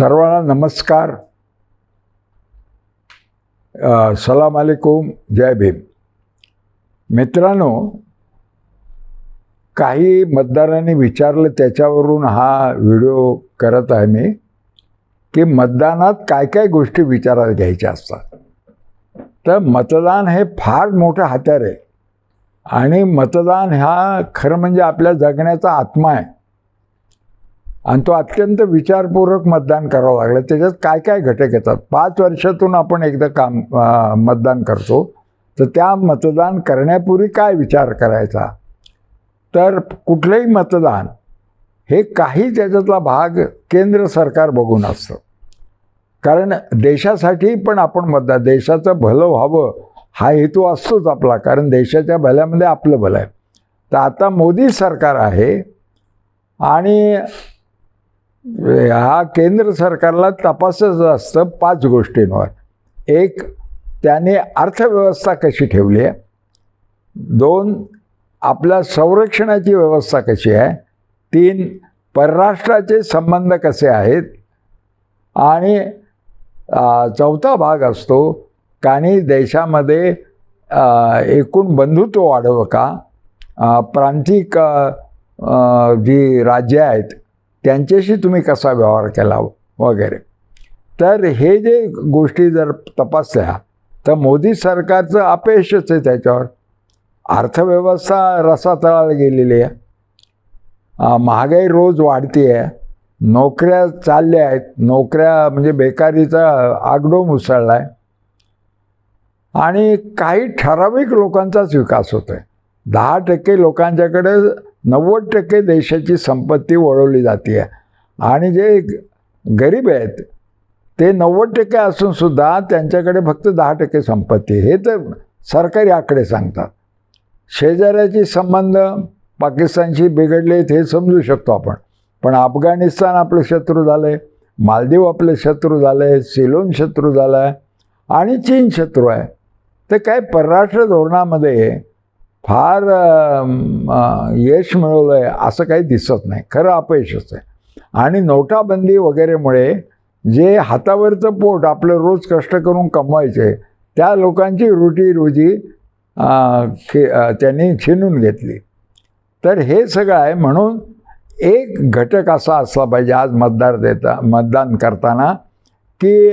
सर्वांना नमस्कार. सलाम अलेकुम जय भीम. मित्रांनो काही मतदारांनी विचारलं त्याच्यावरून हा व्हिडिओ करत आहे मी की मतदानात काय काय गोष्टी विचारात घ्यायच्या असतात. तर मतदान हे फार मोठं हत्यार आहे. आणि मतदान हा खरं म्हणजे आपल्या जगण्याचा आत्मा आहे. आणि तो अत्यंत विचारपूर्वक मतदान करावं लागलं. त्याच्यात काय काय घटक येतात? पाच वर्षातून आपण एकदा काम मतदान करतो. तर त्या मतदान करण्यापूर्वी काय विचार करायचा? तर कुठलंही मतदान हे काही त्याच्यातला भाग केंद्र सरकार बघून असतं. कारण देशासाठी पण आपण मतदान देशाचं भलं व्हावं हा हेतू असतोच आपला. कारण देशाच्या भल्यामध्ये आपलं भलं आहे. तर आता मोदी सरकार आहे आणि हा केंद्र सरकारला तपासायचं असतं पाच गोष्टींवर. एक त्याने अर्थव्यवस्था कशी ठेवली आहे? दोन आपल्या संरक्षणाची व्यवस्था कशी आहे? तीन परराष्ट्राचे संबंध कसे आहेत? आणि चौथा भाग असतो काही देशामध्ये एकूण बंधुत्व वाढवं का? प्रांतिक जी राज्य आहेत त्यांच्याशी तुम्ही कसा व्यवहार केला वगैरे. तर हे जे गोष्टी जर तपासल्या तर मोदी सरकारचं अपयशच आहे त्याच्यावर. अर्थव्यवस्था रसातळाला गेलेली आहे. महागाई रोज वाढते आहे. नोकऱ्या चालल्या आहेत. नोकऱ्या म्हणजे बेकारीचा आगडो उसळला आहे आणि काही ठराविक लोकांचाच विकास होतो आहे दहा टक्के लोकांच्याकडे नव्वद टक्के देशाची संपत्ती वळवली जाते. आहे आणि जे गरीब आहेत ते नव्वद टक्के असूनसुद्धा त्यांच्याकडे फक्त दहा टक्के संपत्ती. हे तर सरकारी आकडे सांगतात. शेजाऱ्याचे संबंध पाकिस्तानशी बिघडलेत हे समजू शकतो आपण. पण अफगाणिस्तान आपलं शत्रू झालं आहे मालदीव आपलं शत्रू झालं आहे सिलोन शत्रू झालं आहे आणि चीन शत्रू आहे. तर काय परराष्ट्र धोरणामध्ये फार यश मिळवलं आहे असं काही दिसत नाही. खरं अपयशच आहे. आणि नोटाबंदी वगैरेमुळे जे हातावरचं पोट आपलं रोज कष्ट करून कमवायचे त्या लोकांची रोटी रोजी खे त्यांनी छिनून घेतली. तर हे सगळं आहे. म्हणून एक घटक असा असला पाहिजे आज मतदार देता मतदान करताना की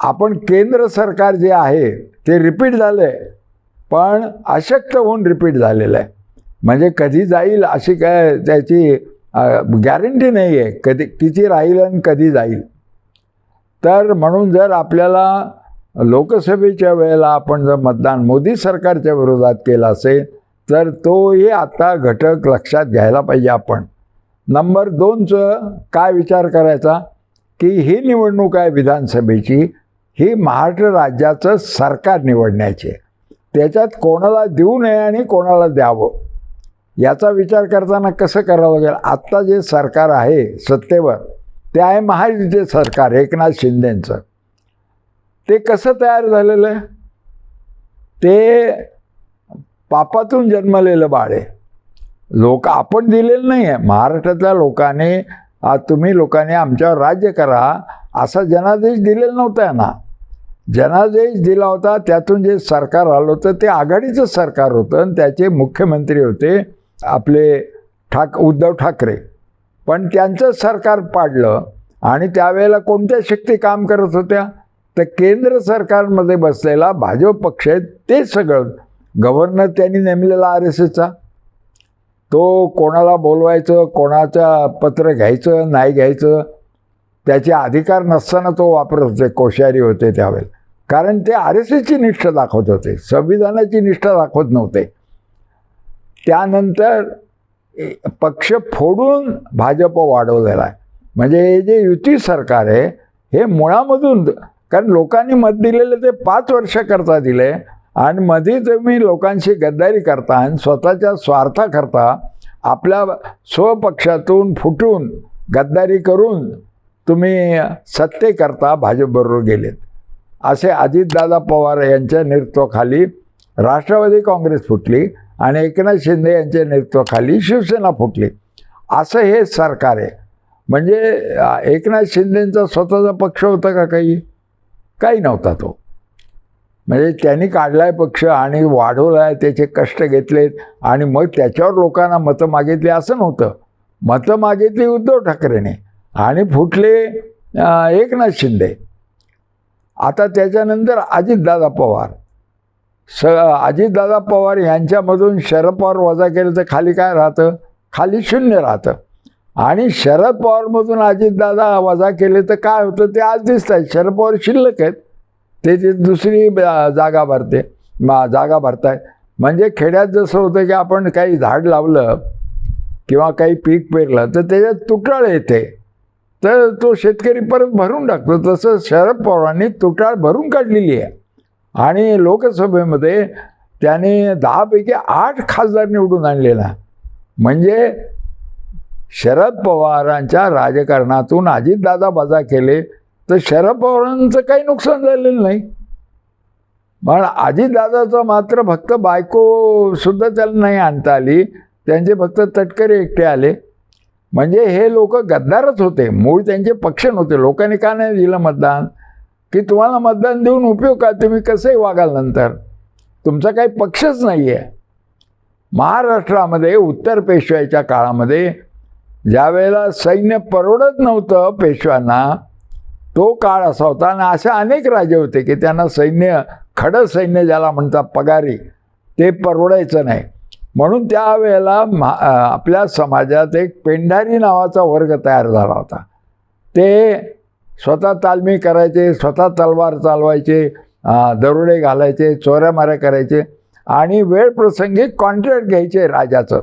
आपण केंद्र सरकार जे आहे ते रिपीट झालं आहे पण अशक्य होऊन रिपीट झालेलं आहे. म्हणजे कधी जाईल अशी काय त्याची गॅरंटी नाही आहे कधी किती राहील आणि कधी जाईल. तर म्हणून जर आपल्याला लोकसभेच्या वेळेला आपण जर मतदान मोदी सरकारच्या विरोधात केलं असेल तर तोही आता घटक लक्षात घ्यायला पाहिजे आपण. नंबर दोनचं काय विचार करायचा? की ही निवडणूक आहे विधानसभेची ही महाराष्ट्र राज्याचं सरकार निवडण्याची आहे. त्याच्यात कोणाला देऊ नये आणि कोणाला द्यावं याचा विचार करताना कसं करावं लागेल? आत्ता जे सरकार आहे सत्तेवर ते आहे महायुतीचे सरकार एकनाथ शिंदेंचं. ते कसं तयार झालेलं आहे? ते पापातून जन्मलेलं बाळ आहे. लोक आपण दिलेलं नाही आहे. महाराष्ट्रातल्या लोकांनी तुम्ही लोकांनी आमच्यावर राज्य करा असा जनादेश दिलेला नव्हता ना जनादेश दिला होता त्यातून जे सरकार आलं होतं ते आघाडीचं सरकार होतं आणि त्याचे मुख्यमंत्री होते आपले ठाक उद्धव ठाकरे. पण त्यांचं सरकार पाडलं आणि त्यावेळेला कोणत्या शक्ती काम करत होत्या? तर केंद्र सरकारमध्ये बसलेला भाजप पक्ष आहे ते सगळं. गव्हर्नर त्यांनी नेमलेला आर एस एसचा. तो कोणाला बोलवायचं कोणाचं पत्र घ्यायचं नाही घ्यायचं त्याचे अधिकार नसताना तो वापरत होते कोश्यारी होते त्यावेळेला कारण ते आर एस एसची निष्ठा दाखवत होते संविधानाची निष्ठा दाखवत नव्हते. त्यानंतर पक्ष फोडून भाजप वाढवलेला आहे. म्हणजे हे जे युती सरकार आहे हे मुळामधून कारण लोकांनी मत दिलेलं ते पाच वर्षाकरता दिले आणि मध्ये तुम्ही लोकांशी गद्दारी करता आणि स्वतःच्या स्वार्थाकरता आपल्या स्वपक्षातून फुटून गद्दारी करून तुम्ही सत्तेकरता भाजपबरोबर गेलेत. असे अजितदादा पवार यांच्या नेतृत्वाखाली राष्ट्रवादी काँग्रेस फुटली आणि एकनाथ शिंदे यांच्या नेतृत्वाखाली शिवसेना फुटली. असं हे सरकार आहे. म्हणजे एकनाथ शिंदेचा स्वतःचा पक्ष होता का काही? काही नव्हता तो. म्हणजे त्यांनी काढला आहे पक्ष आणि वाढवला आहे त्याचे कष्ट घेतलेत आणि मग त्याच्यावर लोकांना मतं मागितली असं नव्हतं. मतं मागितली उद्धव ठाकरेने. आणि फुटले एकनाथ शिंदे. आता त्याच्यानंतर अजितदादा पवार. स अजितदादा पवार यांच्यामधून शरद पवार वजा केलं तर खाली काय राहतं? खाली शून्य राहतं. आणि शरद पवारमधून अजितदादा वजा केले तर काय होतं? ते आज दिसत आहेत शरद पवार शिल्लक आहेत. ते ती दुसरी जागा भरते मा जागा भरतायत म्हणजे खेड्यात जसं होतं की आपण काही झाड लावलं किंवा काही पीक पेरलं तर त्याच्यात तुटाळ येते. तर तो शेतकरी परत भरून टाकतो. तसं शरद पवारांनी तुटाळ भरून काढलेली आहे. आणि लोकसभेमध्ये त्याने दहापैकी आठ खासदार निवडून आणलेला. म्हणजे शरद पवारांच्या राजकारणातून अजितदादा बजा केले तर शरद पवारांचं काही नुकसान झालेलं नाही. पण अजितदादाचं मात्र फक्त बायकोसुद्धा त्याला नाही आणता आली. त्यांचे फक्त तटकरे एकटे आले. म्हणजे हे लोक गद्दारच होते. मूळ त्यांचे पक्ष नव्हते. लोकांनी का नाही दिलं मतदान? की तुम्हाला मतदान देऊन उपयोग का? तुम्ही कसंही वागाल नंतर? तुमचा काही पक्षच नाही आहे महाराष्ट्रामध्ये उत्तर पेशव्याच्या काळामध्ये ज्या वेळेला सैन्य परवडत नव्हतं पेशव्यांना तो काळ असा होता आणि असे अनेक राजे होते की त्यांना सैन्य खडं सैन्य ज्याला म्हणतात पगारी ते परवडायचं नाही. म्हणून त्यावेळेला मा आपल्या समाजात एक पेंढारी नावाचा वर्ग तयार झाला होता. ते स्वतः तालमी करायचे स्वतः तलवार चालवायचे दरोडे घालायचे चोऱ्यामाऱ्या करायचे आणि वेळ प्रसंगी कॉन्ट्रॅक्ट घ्यायचे राजाचं.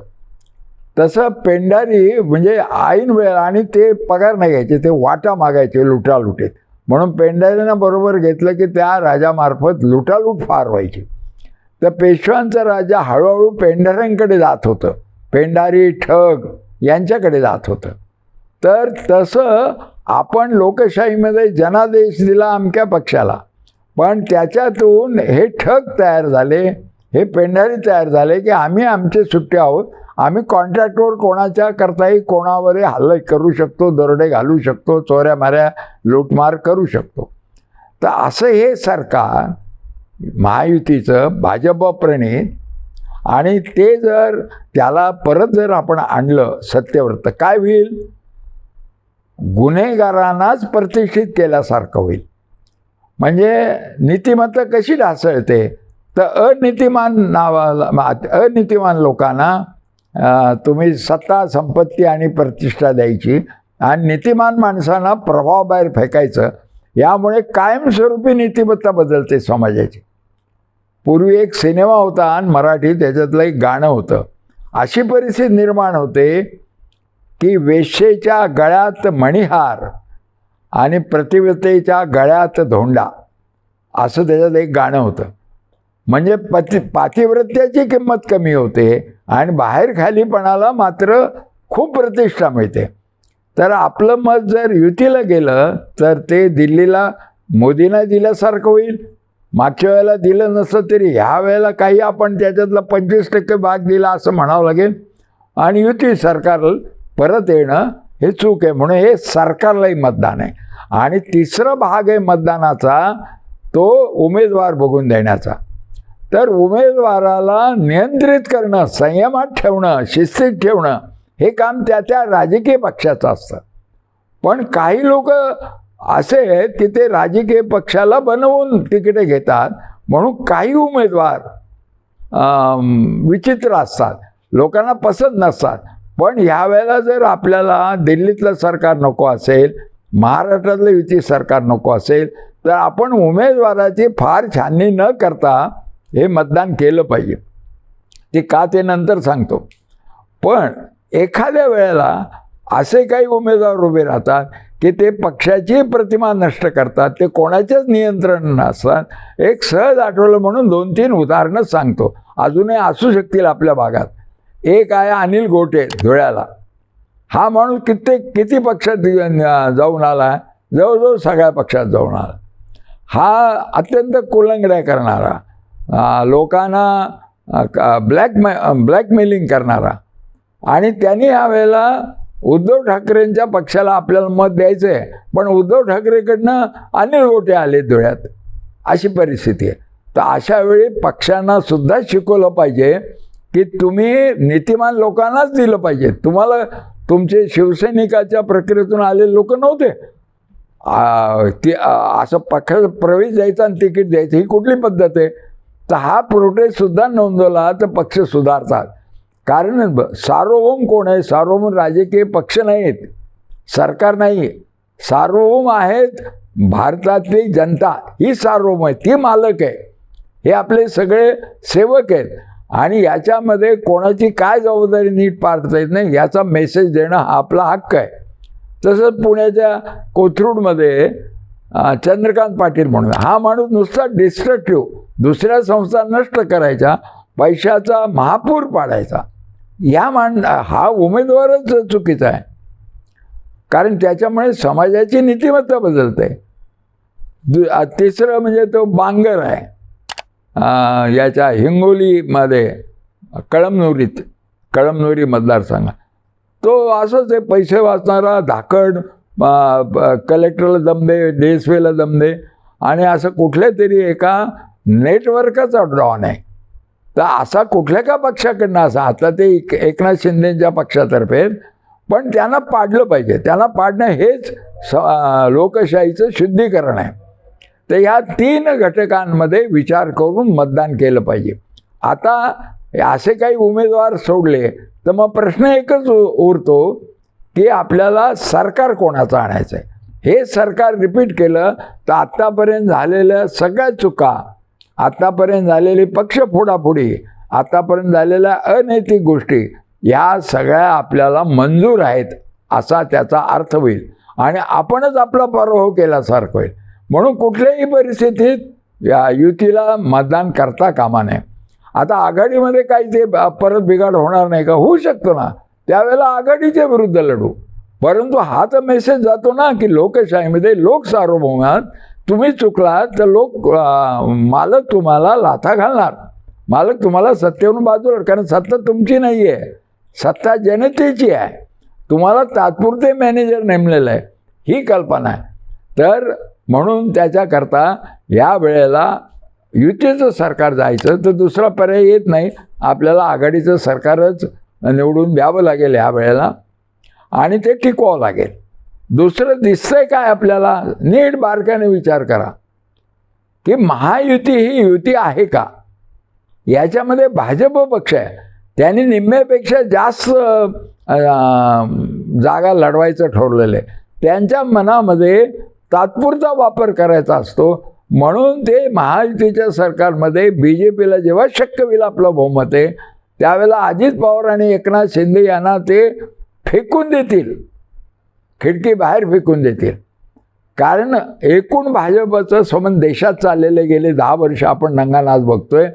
तसं पेंढारी म्हणजे ऐन वेळ आणि ते पगार नाही घ्यायचे ते वाटा मागायचे लुटालुटीत. म्हणून पेंढारीनं बरोबर घेतलं की त्या राजामार्फत लुटालूट फार व्हायची. तर पेशव्यांचा राजा हळूहळू पेंढाऱ्यांकडे जात होतं. पेंढारी ठग यांच्याकडे जात होतं. तर तसं आपण लोकशाहीमध्ये जनादेश दिला अमक्या पक्षाला. पण त्याच्यातून हे ठग तयार झाले हे पेंढारी तयार झाले की आम्ही आमचे सुट्टे आहोत. आम्ही कॉन्ट्रॅक्टवर कोणाच्या करताही कोणावरही हल्ला करू शकतो दरोडे घालू शकतो चोऱ्या माऱ्या लूटमार करू शकतो. तर असं हे सरकार महायुतीचं भाजप प्रणित आणि ते जर त्याला परत जर आपण आणलं सत्यव्रत काय होईल? गुन्हेगारांनाच प्रतिष्ठित केल्यासारखं होईल. म्हणजे नीतिमत्ता कशी ढासळते? तर अनीतिमान नावाला अनीतिमान लोकांना तुम्ही सत्ता संपत्ती आणि प्रतिष्ठा द्यायची आणि नीतिमान माणसांना प्रभावाबाहेर फेकायचं यामुळे कायमस्वरूपी नीतिमत्ता बदलते समाजाची. पूर्वी एक सिनेमा होता आणि मराठी त्याच्यातलं एक गाणं होतं. अशी परिस्थिती निर्माण होते की वेश्येच्या गळ्यात मणिहार आणि प्रतिव्रतेच्या गळ्यात धोंडा असं त्याच्यात एक गाणं होतं. म्हणजे पती पातिव्रत्याची किंमत कमी होते आणि बाहेर खालीपणाला मात्र खूप प्रतिष्ठा मिळते. तर आपलं मत जर युतीला गेलं तर ते दिल्लीला मोदींना दिल्यासारखं होईल मागच्या वेळेला दिलं नसलं तरी ह्या वेळेला काही आपण त्याच्यातला पंचवीस टक्के भाग दिला असं म्हणावं लागेल. आणि युती सरकार परत येणं हे चूक आहे. म्हणून हे सरकारलाही मतदान आहे. आणि तिसरा भाग आहे मतदानाचा तो उमेदवार बघून देण्याचा. तर उमेदवाराला नियंत्रित करणं संयमात ठेवणं शिस्तीत ठेवणं हे काम त्या त्या राजकीय पक्षाचं असतं. पण काही लोक असे आहेत की ते राजकीय पक्षाला बनवून तिकिटे घेतात. म्हणून काही उमेदवार विचित्र असतात. लोकांना पसंत नसतात. पण ह्यावेळेला जर आपल्याला दिल्लीतलं सरकार नको असेल महाराष्ट्रातलं युती सरकार नको असेल तर आपण उमेदवाराची फार छाननी न करता हे मतदान केलं पाहिजे. ते का ते नंतर सांगतो. पण एखाद्या वेळेला असे काही उमेदवार उभे राहतात की ते पक्षाची प्रतिमा नष्ट करतात ते कोणाच्याच नियंत्रण नसतात. एक सहज आठवलं म्हणून दोन तीन उदाहरणं सांगतो. अजूनही असू शकतील आपल्या भागात. एक आहे अनिल गोटे धुळ्याला. हा माणूस कित्येक किती पक्षात जाऊन आला? जवळजवळ सगळ्या पक्षात जाऊन आला. हा अत्यंत कुलंगड्या करणारा लोकांना ब्लॅक ब्लॅकमेलिंग करणारा. आणि त्यांनी ह्यावेळेला उद्धव ठाकरेंच्या पक्षाला आपल्याला मत द्यायचं आहे पण उद्धव ठाकरेकडनं अनिल गोटे आले धुळ्यात. अशी परिस्थिती आहे. तर अशा वेळी पक्षांना सुद्धा शिकवलं पाहिजे की तुम्ही नीतिमान लोकांनाच दिलं पाहिजे. तुम्हाला तुमचे शिवसैनिकाच्या प्रक्रियेतून आलेले लोक नव्हते. ती असं पक्ष प्रवेश द्यायचा आणि तिकीट द्यायचं ही कुठली पद्धत आहे? तर हा प्रोटेस्टसुद्धा नोंदवला तर पक्ष सुधारतात. कारण सार्वभौम कोण आहे? सार्वभौम राजकीय पक्ष नाहीत सरकार नाही सार्वभौम आहेत भारतातली जनता. ही सार्वभौम आहे. ती मालक आहे. हे आपले सगळे सेवक आहेत. आणि याच्यामध्ये कोणाची काय जबाबदारी नीट पाळता येत नाही याचा मेसेज देणं हा आपला हक्क आहे. तसंच पुण्याच्या कोथरूडमध्ये चंद्रकांत पाटील म्हणून. हा माणूस नुसता डिस्ट्रक्टिव्ह दुसऱ्या संस्था नष्ट करायच्या पैशाचा महापूर पाडायचा. या मान हा उमेदवारच चुकीचा आहे. कारण त्याच्यामुळे समाजाची नीतिमत्ता बदलते. दु तिसरं म्हणजे तो बांगर आहे. याच्या हिंगोलीमध्ये कळमनुरीत कळमनुरी मतदारसंघ. तो असंच आहे पैसे वाचणारा धाकड ब- कलेक्टरला दम दे डी एस पीला दम दे आणि असं कुठल्या तरी एका नेटवर्कचा डॉन आहे. तर असा कुठल्या का पक्षाकडनं असा आता ते एक एकनाथ शिंदेच्या पक्षातर्फे आहेत, पण त्यांना पाडलं पाहिजे. त्यांना पाडणं हेच स लोकशाहीचं शुद्धीकरण आहे. तर ह्या तीन घटकांमध्ये विचार करून मतदान केलं पाहिजे. आता असे काही उमेदवार सोडले तर मग प्रश्न एकच उ- उरतो की आपल्याला सरकार कोणाचं आणायचं आहे हे सरकार रिपीट केलं तर आत्तापर्यंत झालेल्या सगळ्या चुका आत्तापर्यंत झालेली पक्ष फोडाफोडी आत्तापर्यंत झालेल्या अनैतिक गोष्टी या सगळ्या आपल्याला मंजूर आहेत असा त्याचा अर्थ होईल. आणि आपणच आपला पराभव केल्यासारखं होईल. म्हणून कुठल्याही परिस्थितीत या युतीला मतदान करता कामा नये. आता आघाडीमध्ये काही ते परत बिघाड होणार नाही का होऊ शकतो ना. त्यावेळेला आघाडीच्या विरुद्ध लढू. परंतु हा तर मेसेज जातो ना की लोकशाहीमध्ये लोकसार्वभौमात तुम्ही चुकलात तर लोक मालक तुम्हाला लाथा घालणार. मालक तुम्हाला सत्तेवरून बाजूला कारण सत्ता तुमची नाही आहे सत्ता जनतेची आहे. तुम्हाला तात्पुरते मॅनेजर नेमलेलं आहे. ही कल्पना आहे. तर म्हणून त्याच्याकरता या वेळेला युतीचं सरकार जायचं तर दुसरा पर्याय येत नाही. आपल्याला आघाडीचं सरकारच निवडून द्यावं लागेल या वेळेला. आणि ते टिकवावं लागेल. दुसरं दिसतंय काय आपल्याला? नीट बारकाने विचार करा. की महायुती ही युती आहे का? याच्यामध्ये भाजप पक्ष आहे. त्यांनी निम्म्यापेक्षा जास्त जागा लढवायचं ठरवलेलं आहे. त्यांच्या मनामध्ये तात्पुरता वापर करायचा असतो. म्हणून ते महायुतीच्या सरकारमध्ये बी जे पीला जेव्हा शक्य होईल आपलं बहुमत आहे त्यावेळेला अजित पवार आणि एकनाथ शिंदे यांना ते फेकून देतील. खिडकी बाहेर फेकून देतील. कारण एकूण भाजपचं समज देशात चाललेले गेले दहा वर्ष आपण नंगानाच बघतोय.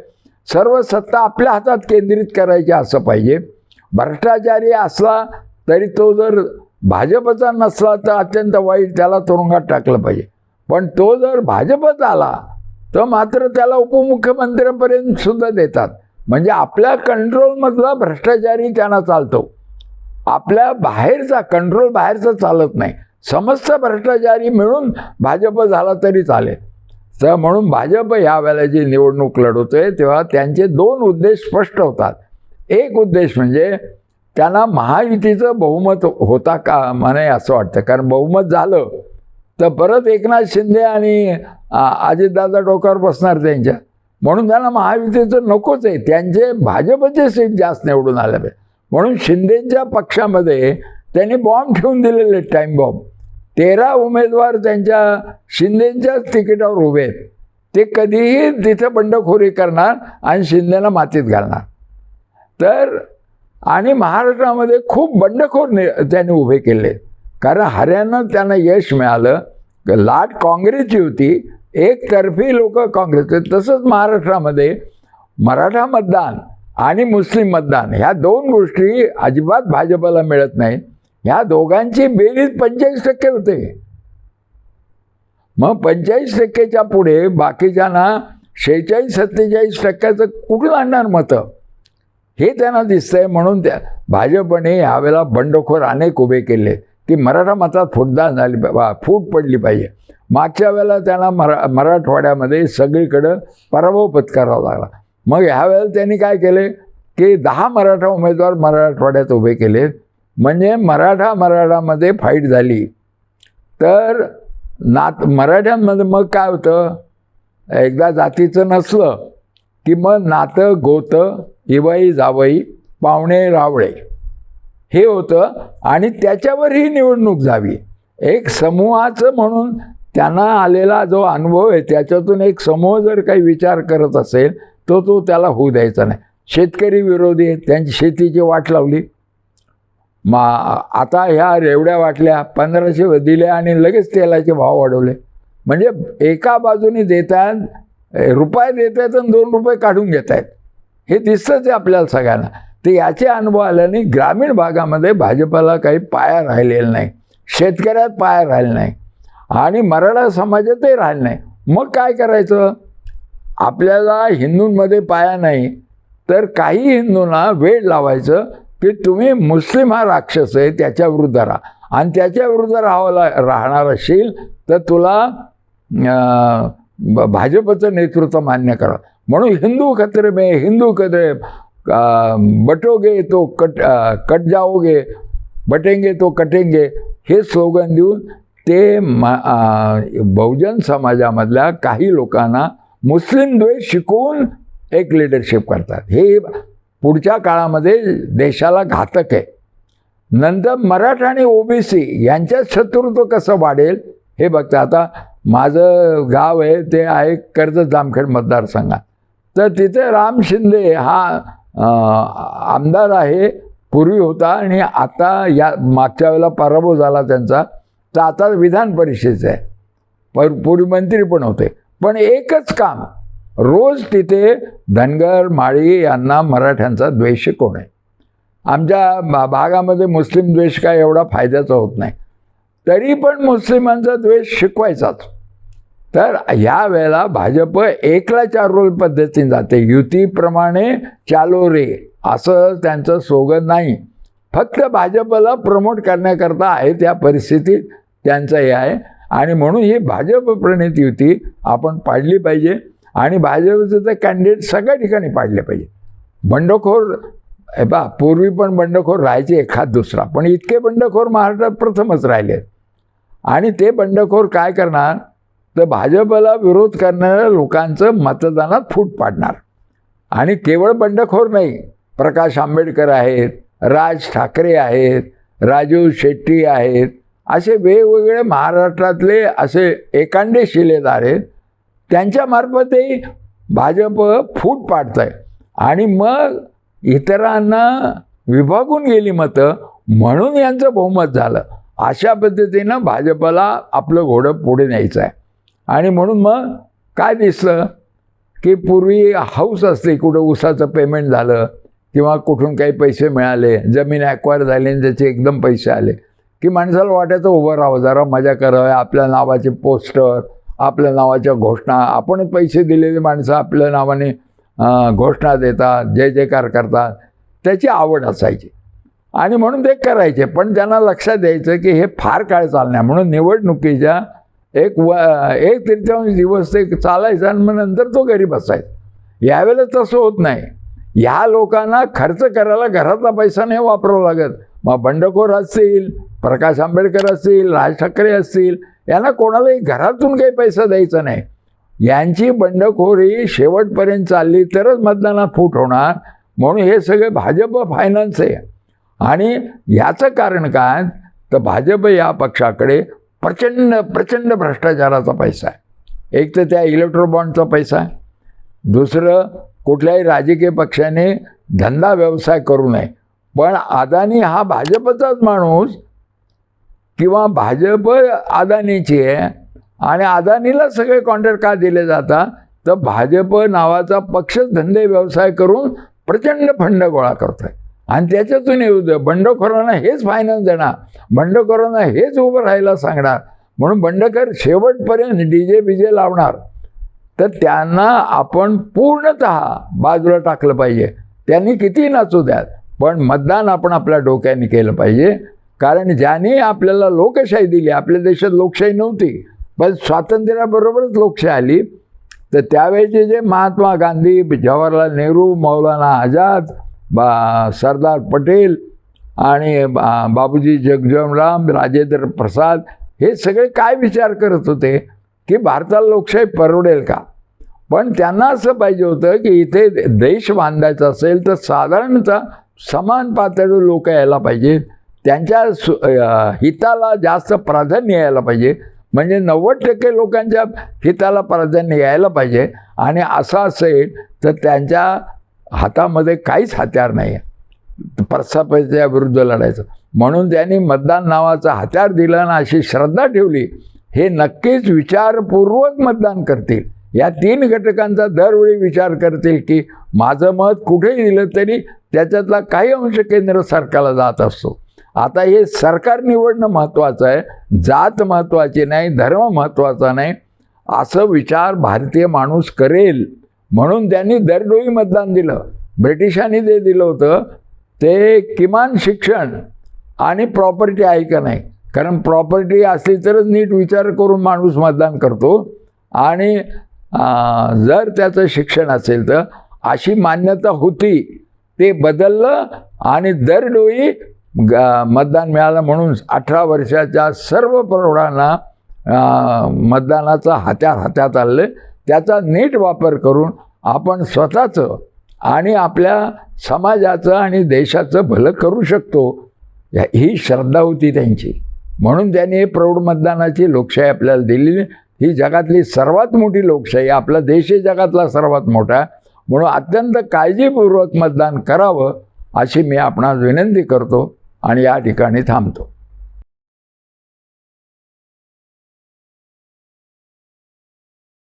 सर्व सत्ता आपल्या हातात केंद्रित करायची असं पाहिजे. भ्रष्टाचारी असला तरी तो जर भाजपचा नसला तर अत्यंत वाईट त्याला तुरुंगात टाकलं पाहिजे. पण तो जर भाजपच आला तर मात्र त्याला उपमुख्यमंत्र्यांपर्यंत सुद्धा देतात. म्हणजे आपल्या कंट्रोलमधला भ्रष्टाचारी त्यांना चालतो. आपल्या बाहेरचा कंट्रोल बाहेरचा चालत नाही. समस्त भ्रष्टाचारी मिळून भाजप झाला तरी चालेल. तर म्हणून भाजप ह्या वेळेला जी निवडणूक लढवतोय तेव्हा त्यांचे दोन उद्देश स्पष्ट होतात. एक उद्देश म्हणजे त्यांना महायुतीचं बहुमत होता का म्हणे असं वाटतं. कारण बहुमत झालं तर परत एकनाथ शिंदे आणि अजितदादा डोक्यावर बसणार त्यांच्या. म्हणून त्यांना महायुतीचं नकोच आहे. त्यांचे भाजपचे सीट जास्त निवडून आले पाहिजे. म्हणून शिंदेच्या पक्षामध्ये त्यांनी बॉम्ब ठेवून दिलेले टाईम बॉम्ब तेरा उमेदवार त्यांच्या शिंदेच्याच तिकिटावर उभे आहेत. ते कधीही तिथं बंडखोरी करणार आणि शिंदेला मातीत घालणार. तर आणि महाराष्ट्रामध्ये खूप बंडखोर त्यांनी उभे केले. कारण हरियाणात त्यांना यश मिळालं. लाट काँग्रेसची होती. एकतर्फी लोक काँग्रेसचे. तसंच महाराष्ट्रामध्ये मराठा मतदान आणि मुस्लिम मतदान. ह्या दोन गोष्टी अजिबात भाजपला मिळत नाही. ह्या दोघांची बेरीज पंचेचाळीस टक्के होते. मग पंचेचाळीस टक्केच्या पुढे बाकीच्यांना शेहेचाळीस सत्तेचाळीस टक्क्याचं कुठून आणणार मतं? हे त्यांना दिसतंय. म्हणून त्या भाजपने यावेळेला बंडखोर अनेक उभे केले. की मराठा मतात फुटदार झाली वा- फूट पडली पाहिजे. मागच्या वेळेला त्यांना मरा मराठवाड्यामध्ये सगळीकडं पराभव पत्करावा लागला. मग ह्यावेळेला त्यांनी काय केले की दहा मराठा उमेदवार मराठवाड्यात उभे केले. म्हणजे मराठा मराठामध्ये फाईट झाली. तर नात मराठ्यांमध्ये मग काय होतं? एकदा जातीचं नसलं की मग नातं गोतं इवाई जावई पाहुणे रावळे. हे होतं आणि त्याच्यावर ही निवडणूक जावी एक समूहाचं म्हणून त्यांना आलेला जो अनुभव आहे त्याच्यातून एक समूह जर काही विचार करत असेल तो तो त्याला होऊ द्यायचा नाही. शेतकरी विरोधी आहेत, त्यांची शेतीची वाट लावली. मा आता ह्या रेवड्या वाटल्या पंधराशे दिल्या आणि लगेच तेलाचे भाव वाढवले. म्हणजे एका बाजूने देतात रुपये देत आहेत आणि दोन रुपये काढून घेत आहेत हे दिसतंच आहे आपल्याला सगळ्यांना. ते याचे अनुभव आल्याने ग्रामीण भागामध्ये भाजपाला काही पाया राहिलेला नाही. शेतकऱ्यात पाया राहिला नाही. आणि मराठा समाजातही राहिलं नाही. मग काय करायचं? आपल्याला हिंदूंमध्ये पाया नाही तर काही हिंदूंना वेळ लावायचं की तुम्ही मुस्लिम हा राक्षस आहे त्याच्या विरुद्ध राहा. आणि त्याच्या विरुद्ध राहावला राहणार असेल तर तुला ब- भाजपचं नेतृत्व मान्य करा. म्हणून हिंदू खतरे मे हिंदू खतरे बटोगे तो कट कट जाओगे बटेंगे तो कटेंगे हे स्लोगन देऊन ते म बहुजन समाजामधल्या काही लोकांना मुस्लिम द्वेष शिकून एक लिडरशिप करतात. हे पुढच्या काळामध्ये देशाला घातक आहे. नंतर मराठा आणि ओबीसी यांच्यात शत्रुत्व कसं वाढेल हे बघता. आता माझं गाव आहे ते आहे कर्जत जामखेड मतदारसंघात. तर तिथे राम शिंदे हा आमदार आहे पूर्वी होता आणि आता या मागच्या वेळेला पराभव झाला त्यांचा. तर आता विधान परिषदेचं आहे. पर पूर्वी मंत्री पण होते. पण एकच काम रोज तिथे धनगर माळी यांना मराठ्यांचा द्वेष शिकवणे आमच्या भा- भागामध्ये मुस्लिम द्वेष काय एवढा फायद्याचा होत नाही. तरी पण मुस्लिमांचा द्वेष शिकवायचाच. तर ह्या वेळेला भाजप एकला चार रोल पद्धतीने जाते. युतीप्रमाणे चालो रे असं त्यांचं सोगं नाही. फक्त भाजपला प्रमोट करण्याकरता आहे त्या परिस्थितीत. त्यांचं हे आहे. आणि म्हणून ही भाजप प्रणित युती आपण पाडली पाहिजे. आणि भाजपचे तर कॅन्डिडेट सगळ्या ठिकाणी पाडले पाहिजे. बंडखोर हे बा पूर्वी पण बंडखोर राहायचे एखाद दुसरा पण इतके बंडखोर महाराष्ट्रात प्रथमच राहिले. आणि ते बंडखोर काय करणार? तर भाजपला विरोध करणाऱ्या लोकांचं मतदानात फूट पाडणार. आणि केवळ बंडखोर नाही प्रकाश आंबेडकर आहेत राज ठाकरे आहेत राजीव शेट्टी आहेत असे वेगवेगळे महाराष्ट्रातले असे एकांडे शिलेदार आहेत त्यांच्यामार्फतही भाजप फूट पाडत आहे आणि मग इतरांना विभागून गेली मतं म्हणून यांचं बहुमत झालं. अशा पद्धतीनं भाजपला आपलं घोडं पुढे न्यायचं आहे आणि म्हणून मग काय दिसलं? की पूर्वी हाऊस असते कुठं ऊसाचं पेमेंट झालं किंवा कुठून काही पैसे मिळाले जमीन ॲक्वायर झाली आणि त्याचे एकदम पैसे आले. की माणसाला वाटायचं उभं राहावं जरा मजा करावं आपल्या नावाचे पोस्टर आपल्या नावाच्या घोषणा. आपण पैसे दिलेले माणसं आपल्या नावाने घोषणा देतात जय जयकार करतात. त्याची आवड असायची. आणि म्हणून ते करायचे. पण त्यांना लक्षात द्यायचं की हे फार काळ चालणार म्हणून निवडणुकीच्या एक व एक तृतीयांश दिवस ते चालायचा आणि मग नंतर तो गरीब असायचा. यावेळेला तसं होत नाही. ह्या लोकांना खर्च करायला घरातला पैसा नाही वापरावा लागत. मग बंडखोर असतील प्रकाश आंबेडकर असतील राज ठाकरे असतील यांना कोणालाही घरातून काही पैसा द्यायचा नाही. यांची बंडखोरी शेवटपर्यंत चालली तरच मतदानात फूट होणार म्हणून हे सगळे भाजप फायनान्स आहे. आणि ह्याचं कारण काय? तर भाजप या पक्षाकडे प्रचंड प्रचंड भ्रष्टाचाराचा पैसा आहे. एक तर त्या इलेक्ट्रो बॉन्डचा पैसा आहे. दुसरं कुठल्याही राजकीय पक्षाने धंदा व्यवसाय करू नये. पण अदानी हा भाजपचाच माणूस किंवा भाजप अदानीची आहे आणि अदानीला सगळे कॉन्ट्रॅक्ट का दिले जातात तर भाजप नावाचा पक्ष धंदे व्यवसाय करून प्रचंड फंड गोळा करतोय. आणि त्याच्यातून येऊ दे बंडखोरांना हेच फायनान्स देणार बंडखोरांना हेच उभं राहायला सांगणार. म्हणून बंडखोर शेवटपर्यंत डी जे बीजे लावणार. तर त्यांना आपण पूर्णत बाजूला टाकलं पाहिजे. त्यांनी किती नाचू द्यात? पण मतदान आपण आपल्या डोक्याने केलं पाहिजे. कारण ज्याने आपल्याला लोकशाही दिली आपल्या देशात लोकशाही नव्हती पण स्वातंत्र्याबरोबरच लोकशाही आली. तर त्यावेळेचे जे महात्मा गांधी जवाहरलाल नेहरू मौलाना आझाद बा सरदार पटेल आणि बा बाबूजी जगजमराम राजेंद्र प्रसाद हे सगळे काय विचार करत होते की भारताला लोकशाही परवडेल का? पण त्यांना असं पाहिजे होतं की इथे देश बांधायचा असेल तर साधारणतः समान पातळीवर लोक यायला पाहिजे. त्यांच्या सु हिताला जास्त प्राधान्य यायला पाहिजे. म्हणजे नव्वद टक्के लोकांच्या हिताला प्राधान्य यायला पाहिजे. आणि असं असेल तर त्यांच्या हातामध्ये काहीच हत्यार नाही. आहे प्रस्थापिताच्या विरुद्ध लढायचं. म्हणून त्यांनी मतदान नावाचं हत्यार दिलं आणि अशी श्रद्धा ठेवली. हे नक्कीच विचारपूर्वक मतदान करतील. या तीन घटकांचा दरवेळी विचार करतील की माझं मत कुठेही दिलं तरी त्याच्यातला काही अंश केंद्र सरकारला जात असतो. आता हे सरकार निवडणं महत्त्वाचं आहे. जात महत्त्वाची नाही धर्म महत्त्वाचा नाही. असं विचार भारतीय माणूस करेल म्हणून त्यांनी दरडोई मतदान दिलं. ब्रिटिशांनी जे दिलं होतं ते किमान शिक्षण आणि प्रॉपर्टी आहे का नाही? कारण प्रॉपर्टी असली तरच नीट विचार करून माणूस मतदान करतो. आणि जर त्याचं शिक्षण असेल तर अशी मान्यता होती. ते बदललं आणि दरडोई ग मतदान मिळालं म्हणून अठरा वर्षाच्या सर्व प्रौढांना मतदानाचा हत्यार हातात आले त्याचा नीट वापर करून आपण स्वतःचं आणि आपल्या समाजाचं आणि देशाचं भलं करू शकतो. ही श्रद्धा होती त्यांची. म्हणून त्यांनी हे प्रौढ मतदानाची लोकशाही आपल्याला दिलेली. ही जगातली सर्वात मोठी लोकशाही आपला देश जगातला सर्वात मोठा. आहे. म्हणून अत्यंत काळजीपूर्वक मतदान करावं अशी मी आपणास विनंती करतो आणि या ठिकाणी थांबतो.